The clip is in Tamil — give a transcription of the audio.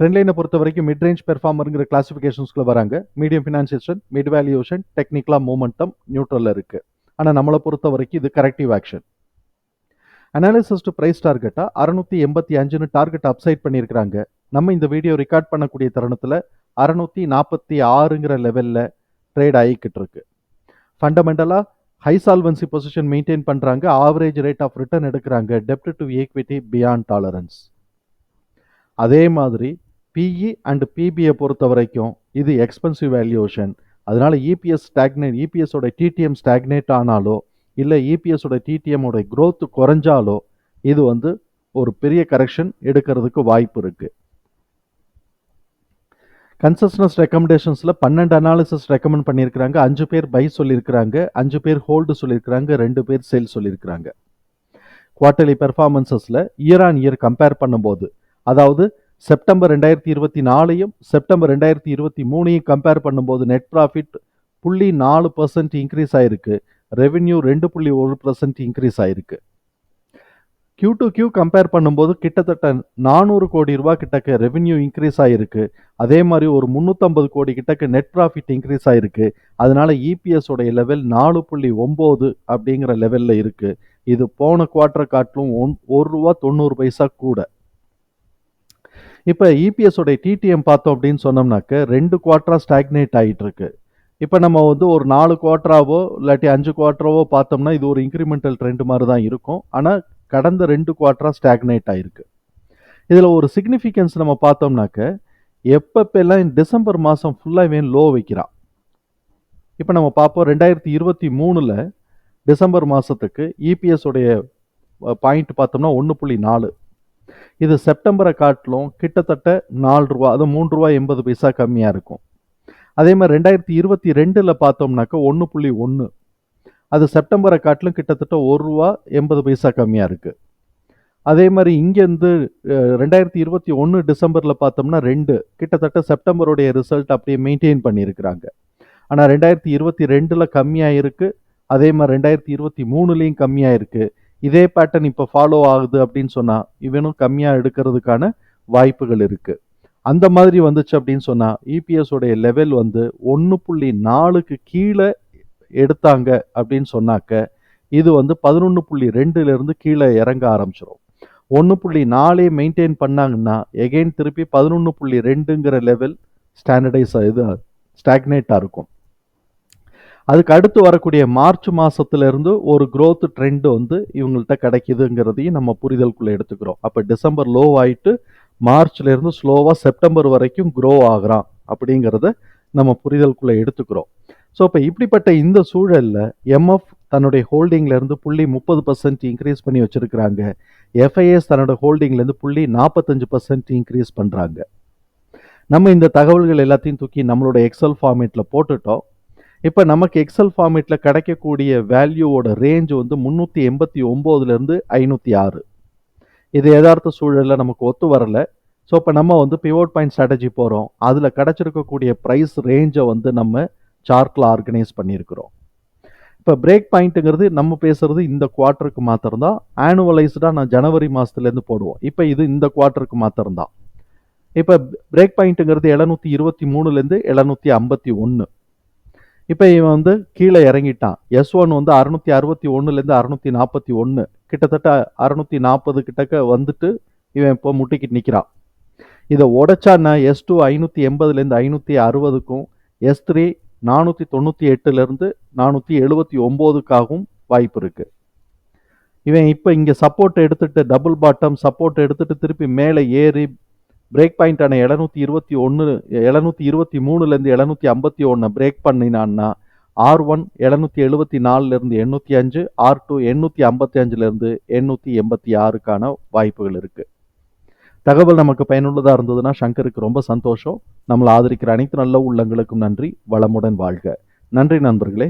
ட்ரெண்ட் லைனை பொறுத்த வரைக்கும் மிட் ரேஞ்ச் பெர்ஃபார்மருங்கிற கிளாசிஃபிகேஷன்ஸ்குள்ள வராங்க. மீடியம் ஃபினான்சியேஷன் மிட் வேல்யூஷன் டெக்னிக்கலாக மூமெண்டம் நியூட்ரலில் இருக்குது ஆனால் நம்மளை பொறுத்த வரைக்கும் இது corrective action analysis to price டார்கெட்டாக அறுநூத்தி எண்பத்தி அஞ்சுன்னு டார்கெட் அப்சைட் பண்ணியிருக்கிறாங்க. நம்ம இந்த வீடியோ ரெக்கார்ட் பண்ணக்கூடிய தருணத்தில் அறுநூத்தி நாற்பத்தி ஆறுங்கிற லெவலில் ட்ரேட் ஆகிக்கிட்டு இருக்கு. ஃபண்டமெண்டலாக ஹை சால்வன்சி பொசிஷன் மெயின்டைன் பண்ணுறாங்க ஆவரேஜ் ரேட் ஆஃப் ரிட்டர்ன் எடுக்கிறாங்க. டெப்ட் டு ஈக்விட்டி பியாண்ட் டாலரன்ஸ் அதே மாதிரி பிஇ அண்ட் பிபியை பொறுத்த வரைக்கும் இது எக்ஸ்பென்சிவ் வேல்யூஷன் அதனால் இபிஎஸ் ஸ்டாக்னேட் இபிஎஸோட டிடிஎம் ஸ்டாக்னேட் ஆனாலோ இல்லை இபிஎஸோட டிடிஎம்மோட க்ரோத் குறைஞ்சாலோ இது வந்து ஒரு பெரிய கரெக்ஷன் எடுக்கிறதுக்கு வாய்ப்பு இருக்குது கன்சஸ்னஸ் ரெக்கமெண்டேஷன்ஸில் பன்னெண்டு அனாலிசிஸ் ரெக்கமெண்ட் பண்ணியிருக்கிறாங்க. அஞ்சு பேர் பை சொல்லியிருக்கிறாங்க. அஞ்சு பேர் ஹோல்டு சொல்லியிருக்கிறாங்க. ரெண்டு பேர் சேல் சொல்லியிருக்கிறாங்க. குவார்ட்டர்லி பெர்ஃபார்மன்சஸில் இயர் ஆன் இயர் கம்பேர் பண்ணும்போது அதாவது செப்டம்பர் ரெண்டாயிரத்தி இருபத்தி நாலையும் செப்டம்பர் ரெண்டாயிரத்தி இருபத்தி மூணையும் கம்பேர் பண்ணும்போது நெட் ப்ராஃபிட் புள்ளி நாலு பர்சன்ட் இன்க்ரீஸ் ஆயிருக்கு. ரெவென்யூ ரெண்டு புள்ளி ஒரு பர்சன்ட் இன்க்ரீஸ் ஆயிருக்கு. கியூ டு கியூ கம்பேர் பண்ணும்போது கிட்டத்தட்ட நானூறு கோடி ரூபா கிட்டக்க ரெவென்யூ இன்க்ரீஸ் ஆகிருக்கு அதே மாதிரி ஒரு முந்நூற்றம்பது கோடி கிட்டக்க நெட் ப்ராஃபிட் இன்க்ரீஸ் ஆகிருக்கு அதனால இபிஎஸ் உடைய லெவல் நாலு புள்ளி ஒம்பது அப்படிங்கிற லெவலில் இருக்குது இது போன குவார்ட்டர் காட்டிலும் ஒன் ஒரு ரூபா தொண்ணூறு பைசா கூட. இப்போ இபிஎஸோடைய டிடிஎம் பார்த்தோம் அப்படின்னு சொன்னோம்னாக்க ரெண்டு குவார்ட்டராக ஸ்டாக்னேட் ஆகிட்டு இருக்கு இப்போ நம்ம வந்து ஒரு நாலு குவார்ட்டராவோ இல்லாட்டி அஞ்சு குவார்ட்டராவோ பார்த்தோம்னா இது ஒரு இன்க்ரிமெண்டல் ட்ரெண்ட் மாதிரி தான் இருக்கும். ஆனால் கடந்த ரெண்டு குவார்ட்டராக ஸ்டாக்னேட் ஆகிருக்கு இதில் ஒரு சிக்னிஃபிகன்ஸ் நம்ம பார்த்தோம்னாக்க எப்பப்பெல்லாம் டிசம்பர் மாதம் ஃபுல்லாக லோ வைக்கிறான் இப்போ நம்ம பார்ப்போம் ரெண்டாயிரத்தி இருபத்தி மூணில் டிசம்பர் மாதத்துக்கு இபிஎஸ் உடைய பாயிண்ட் பார்த்தோம்னா ஒன்று புள்ளி நாலு. இது செப்டம்பரை காட்டிலும் கிட்டத்தட்ட நாலு ரூபா அது மூன்று ரூபா எண்பது பைசா கம்மியாக இருக்கும். அதே மாதிரி ரெண்டாயிரத்தி இருபத்தி ரெண்டில் பார்த்தோம்னாக்க ஒன்று புள்ளி ஒன்று அது செப்டம்பரை காட்டிலும் கிட்டத்தட்ட ஒரு ரூபா எண்பது பைசா கம்மியாக இருக்குது அதே மாதிரி இங்கேருந்து ரெண்டாயிரத்தி இருபத்தி ஒன்று டிசம்பரில் பார்த்தோம்னா ரெண்டு. கிட்டத்தட்ட செப்டம்பருடைய ரிசல்ட் அப்படியே மெயின்டைன் பண்ணியிருக்கிறாங்க. ஆனால் ரெண்டாயிரத்தி இருபத்தி ரெண்டில் கம்மியாக இருக்குது அதே மாதிரி ரெண்டாயிரத்தி இருபத்தி மூணுலேயும் கம்மியாக இருக்குது இதே பேட்டர்ன் இப்போ ஃபாலோ ஆகுது அப்படின்னு சொன்னால் இவனும் கம்மியாக எடுக்கிறதுக்கான வாய்ப்புகள் இருக்குது அந்த மாதிரி வந்துச்சு அப்படின்னு சொன்னால் இபிஎஸோடைய லெவல் வந்து ஒன்று புள்ளி நாலுக்கு கீழே எடுத்தாங்க அப்படின்னு சொன்னாக்க இது வந்து பதினொன்று புள்ளி ரெண்டுலேருந்து கீழே இறங்க ஆரம்பிச்சிடும் ஒன்று புள்ளி நாலே மெயின்டைன் பண்ணாங்கன்னா எகெயின் திருப்பி பதினொன்று புள்ளி ரெண்டுங்கிற லெவல் ஸ்டாண்டர்டைஸ் இது ஸ்டாக்னேட்டாக இருக்கும். அதுக்கு அடுத்து வரக்கூடிய மார்ச் மாதத்துலேருந்து ஒரு க்ரோத் ட்ரெண்ட் வந்து இவங்கள்ட்ட கிடைக்குதுங்கிறதையும் நம்ம புரிதல்குள்ளே எடுத்துக்கிறோம். அப்போ டிசம்பர் லோ ஆகிட்டு மார்ச்லேருந்து ஸ்லோவாக செப்டம்பர் வரைக்கும் க்ரோ ஆகுறான் அப்படிங்கிறத நம்ம புரிதலுக்குள்ளே எடுத்துக்கிறோம். ஸோ இப்போ இப்படிப்பட்ட இந்த சூழலில் எம்எஃப் தன்னுடைய ஹோல்டிங்லேருந்து புள்ளி முப்பது பர்சன்ட் இன்க்ரீஸ் பண்ணி வச்சுருக்கிறாங்க. எஃப்ஐஎஸ் தன்னோட ஹோல்டிங்லேருந்து புள்ளி நாற்பத்தஞ்சு பர்சன்ட் இன்க்ரீஸ் பண்ணுறாங்க நம்ம இந்த தகவல்கள் எல்லாத்தையும் தூக்கி நம்மளோட எக்ஸல் ஃபார்மேட்டில் போட்டுட்டோம். இப்போ நமக்கு எக்ஸல் ஃபார்மேட்டில் கிடைக்கக்கூடிய வேல்யூவோட ரேஞ்ச் வந்து முந்நூற்றி எண்பத்தி ஒம்போதுலேருந்து ஐநூற்றி ஆறு. இது யதார்த்த சூழலில் நமக்கு ஒத்து வரல. ஸோ இப்போ நம்ம வந்து பிவோட் பாயிண்ட் ஸ்ட்ராட்டஜி போகிறோம் அதில் கிடச்சிருக்கக்கூடிய ப்ரைஸ் ரேஞ்சை வந்து நம்ம சார்ட்டில் ஆர்கனைஸ் பண்ணியிருக்கிறோம். இப்போ பிரேக் பாயிண்ட்டுங்கிறது நம்ம பேசுகிறது இந்த குவார்ட்டருக்கு மாத்திரம்தான். ஆனுவலைஸ்டாக நான் ஜனவரி மாதத்துலேருந்து போடுவோம். இப்போ இது இந்த குவார்ட்டருக்கு மாத்திரம்தான். இப்போ பிரேக் பாயிண்ட்டுங்கிறது எழுநூற்றி இருபத்தி மூணுலேருந்து எழுநூற்றி ஐம்பத்தி ஒன்று இப்போ இவன் வந்து கீழே இறங்கிட்டான். எஸ் ஒன் வந்து அறுநூத்தி அறுபத்தி ஒன்றுலேருந்து அறுநூத்தி நாற்பத்தி ஒன்று கிட்டத்தட்ட அறுநூத்தி நாற்பது கிட்டக்க வந்துட்டு இவன் இப்போ முட்டிக்கிட்டு நிற்கிறான் இதை உடைச்சான்னா எஸ் டூ ஐநூற்றி எண்பதுலேருந்து ஐநூற்றி அறுபதுக்கும் எஸ் த்ரீ நானூற்றி தொண்ணூற்றி எட்டுலேருந்து நானூற்றி எழுபத்தி ஒம்போதுக்காகவும் வாய்ப்பு இருக்குது இவன் இப்போ இங்கே சப்போர்ட் எடுத்துகிட்டு டபுள் பாட்டம் சப்போர்ட் எடுத்துகிட்டு திருப்பி மேலே ஏறி பிரேக் பாயிண்டான எழுநூத்தி இருபத்தி ஒன்று எழுநூத்தி இருபத்தி மூணுலேருந்து எழுநூத்தி ஐம்பத்தி ஒன்று பிரேக் பண்ணினான்னா ஆர் ஒன் எழுநூத்தி எழுபத்தி நாலுலேருந்து எண்ணூற்றி அஞ்சு ஆர் டூ எண்ணூற்றி ஐம்பத்தி அஞ்சுலேருந்து எண்ணூற்றி எண்பத்தி ஆறுக்கான வாய்ப்புகள் இருக்குது தகவல் நமக்கு பயனுள்ளதாக இருந்ததுன்னா சங்கருக்கு ரொம்ப சந்தோஷம். நம்மளை ஆதரிக்கிற அனைத்து நல்ல உள்ளங்களுக்கும் நன்றி. வளமுடன் வாழ்க. நன்றி நண்பர்களே.